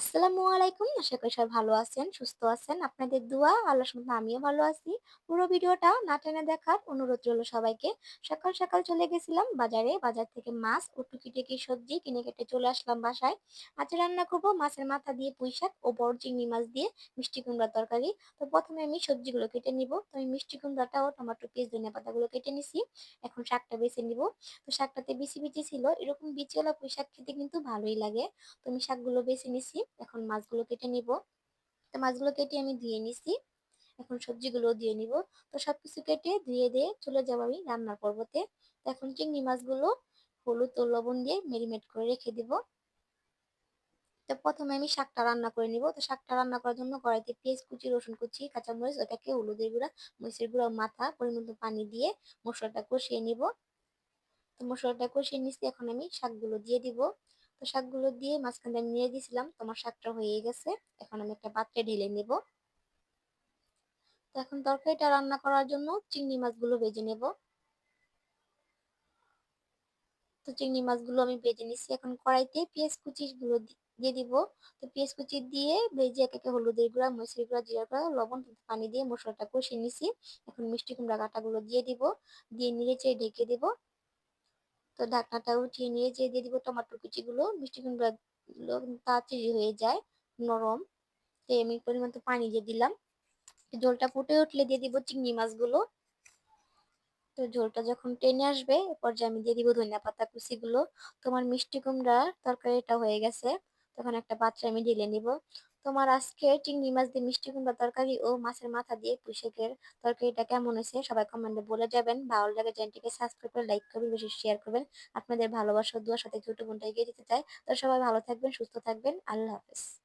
আসসালামু আলাইকুম। আশা করি সবাই ভালো আছেন, সুস্থ আছেন। আপনাদের দোয়া আল্লাহর রহমতে আমিও ভালো আছি। পুরো ভিডিওটা না টেনে দেখার অনুরোধ রইল সবাইকে। সকাল, সকাল চলে গেছিলাম বাজারে। বাজার থেকে মাছ ও টুকি টুকিটাকি সবজি কিনে কেটে চলে আসলাম বাসায়। আজ রান্না করব মাছের মাথা দিয়ে পুঁইশাক ও বড় চিংড়ি মাছ দিয়ে মিষ্টি কুমড়ার তরকারি। তো প্রথমে আমি সবজিগুলো কেটে নিব। তো আমি মিষ্টি কুমড়াটা ও টমেটো, পেঁয়াজ, ধনিয়া পাতাগুলো কেটে নিছি। এখন শাকটা বেছে নিব। তো শাকটাতে বিচি, বিচি ছিল। এরকম বিচিওয়ালা পুঁইশাক খেতে কিন্তু ভালোই লাগে। তো আমি শাকগুলো বেছে নিছি। এখন মাছগুলো কেটে নিব। তো মাছগুলো কেটে আমি ধুয়ে নিছি। এখন সবজিগুলো দিয়ে নিব। তো সবকিছু কেটে ধুয়ে দিয়ে চলে যাব আমি রান্নার পর্বতে। এখন চিংড়ি মাছগুলো হলুদ ও লবণ দিয়ে মেরিনেট করে রেখে দিব। তো প্রথমে আমি শাকটা রান্না করে নিব। তো শাকটা রান্না করার জন্য কড়াইতে পেঁয়াজ কুচি, রসুন কুচি, কাঁচামরিচ, ওটাকে হলুদের গুঁড়া, মরিচের গুঁড়া মাথা পরিমাণ পানি দিয়ে মশলাটা কষিয়ে নিব। তো মশলাটা কষিয়ে নিচ্ছি এখন আমি শাকগুলো দিয়ে দিব। তো শাকগুলো দিয়ে মাঝখানে আমি নিয়ে দিয়েছিলাম, তোমার শাকটা হয়ে গেছে। এখন আমি একটা পাত্রে ঢেলে নেব। তো এখন তরকারিটা রান্না করার জন্য চিংড়ি মাছগুলো ভেজে নেব। তো চিংড়ি মাছগুলো আমি ভেজে নিচ্ছি এখন কড়াইতে পেঁয়াজ কুচি গুলো দিয়ে দিব। তো পেঁয়াজ কুচি দিয়ে ভেজে এক একে হলুদের গুঁড়া, মরিচের গুঁড়া জিরা গুঁড়া, লবণ পানি দিয়ে মশলাটা কষিয়ে নিছি। এখন মিষ্টি কুমড়া কাঁটাগুলো দিয়ে দিব। দিয়ে নিয়ে চেয়ে ঢেকে দিব। তো ঢাকনাটা উঠিয়ে নিয়ে যে দিয়ে দিব টমেটো কুচিগুলো মিষ্টি কুমড়া গুলো তাড়াতাড়ি হয়ে যায়, নরম। তো আমি পরিমাণ তো পানি দিয়ে দিলাম। ঝোলটা ফুটে উঠলে দিয়ে দিব চিংড়ি মাছগুলো। তো ঝোলটা যখন টেনে আসবে, এরপর যে আমি দিয়ে দিব ধনিয়া পাতা কুচিগুলো। তোমার মিষ্টি কুমড়া তরকারিটা হয়ে গেছে, তখন একটা পাত্রে আমি ঢেলে নিব। তোমার আজকে চিংড়ি মাছ দিয়ে মিষ্টি কুমড়া তরকারি ও মাছের মাথা দিয়ে পুঁইশাকের তরকারিটা কেমন হয়েছে, সবাই কমেন্টে বলে যাবেন। ভালো লাগে চ্যানেলটিকে সাবস্ক্রাইব করে লাইক করবেন, বেশি শেয়ার করবেন। আপনাদের ভালোবাসা দোয়ার সাথে ছোট বোনটা এগিয়ে যেতে চাই তো সবাই ভালো থাকবেন, সুস্থ থাকবেন। আল্লাহ হাফেজ।